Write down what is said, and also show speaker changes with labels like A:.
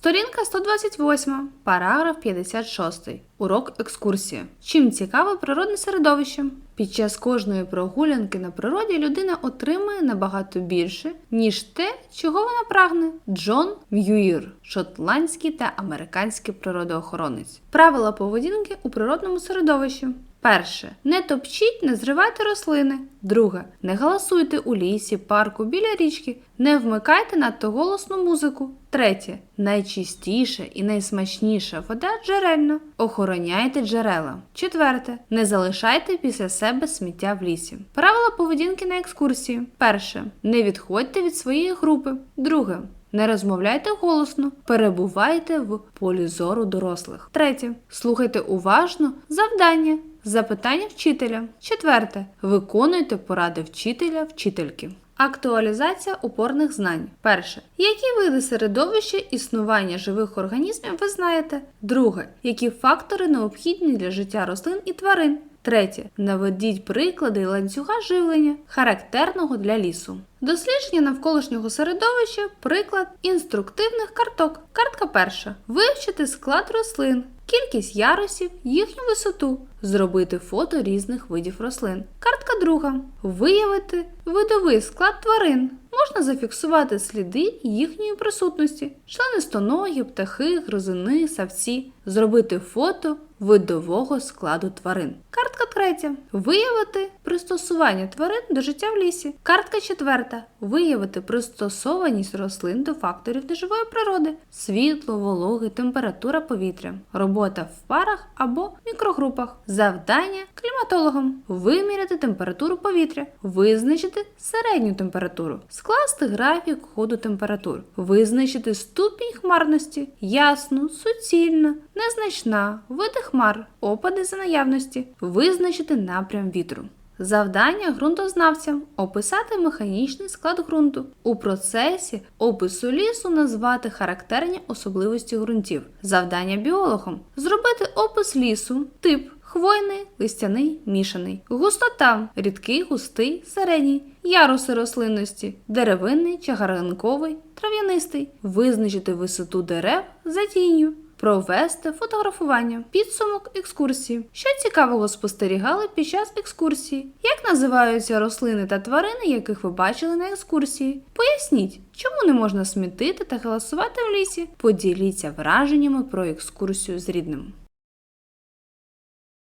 A: Сторінка 128, параграф 56. Урок екскурсія. Чим цікаве природне середовище? Під час кожної прогулянки на природі людина отримує набагато більше, ніж те, чого вона прагне. Джон М'юїр, шотландський та американський природоохоронець. Правила поведінки у природному середовищі. Перше. Не топчіть, не зривайте рослини. Друге. Не галасуйте у лісі, парку, біля річки. Не вмикайте надто голосну музику. Третє. Найчистіша і найсмачніша вода джерельна. Охороняйте джерела. Четверте. Не залишайте після себе сміття в лісі. Правила поведінки на екскурсії. Перше. Не відходьте від своєї групи. Друге. Не розмовляйте голосно, перебувайте в полі зору дорослих. Третє. Слухайте уважно завдання, запитання вчителя. Четверте. Виконуйте поради вчителя, вчительки. Актуалізація опорних знань. Перше. Які види середовища існування живих організмів ви знаєте? Друге. Які фактори необхідні для життя рослин і тварин? Третє. Наведіть приклади ланцюга живлення, характерного для лісу. Дослідження навколишнього середовища приклад інструктивних карток. Картка перша. Вивчити склад рослин, кількість ярусів, їхню висоту, зробити фото різних видів рослин. Картка друга. Виявити видовий склад тварин. Можна зафіксувати сліди їхньої присутності, членистоногі, птахи, грузини, савці, зробити фото видового складу тварин. Третя. Виявити пристосування тварин до життя в лісі. Картка четверта. Виявити пристосованість рослин до факторів неживої природи: світло, вологи, температура повітря, робота в парах або мікрогрупах. Завдання кліматологам. Виміряти температуру повітря, визначити середню температуру, скласти графік ходу температур, визначити ступінь хмарності, ясну, суцільну, незначна, види хмар, опади за наявності, визначити напрям вітру. Завдання ґрунтознавцям описати механічний склад ґрунту. У процесі опису лісу назвати характерні особливості ґрунтів. Завдання біологам зробити опис лісу, тип хвойний, листяний, мішаний, густота рідкий, густий, середній, яруси рослинності, деревинний, чагаринковий, трав'янистий, визначити висоту дерев за тінню. Провести фотографування, підсумок екскурсії. Що цікавого спостерігали під час екскурсії? Як називаються рослини та тварини, яких ви бачили на екскурсії? Поясніть, чому не можна смітити та галасувати в лісі? Поділіться враженнями про екскурсію з рідним.